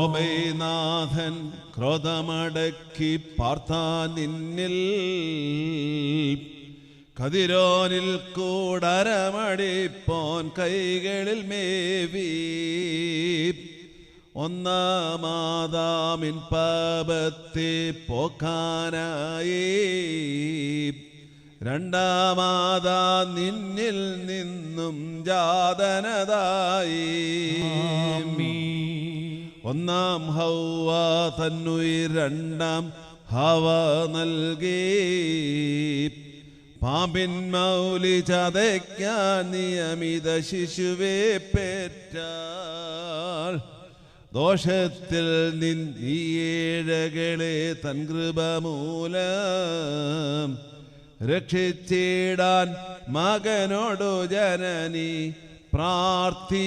ക്രോബൈനാഥൻ ക്രോധമടക്കി പാർത്താൻ നിന്നിൽ. കതിരോനിൽ കൂടരമടിപ്പോൻ കൈകളിൽ മേവി. ഒന്നാമാതാമിൻ പാപത്തെ പോക്കാനായി. രണ്ടാമാതാ നിന്നിൽ നിന്നും ജാതനതായി. ഒന്നാം ഹൗവ തന്നുയിർ രണ്ടാം ഹവ നൽകി. പാമ്പിൻ മൗലി ചതയ്ക്കാൻ നിയമിത ശിശുവെ പേറ്റ ദോഷത്തിൽ നിന്നീഴകളെ തൻ കൃപമൂല രക്ഷിച്ചിടാൻ മകനോടു ജനനി പ്രാർത്ഥിക്കണമേ.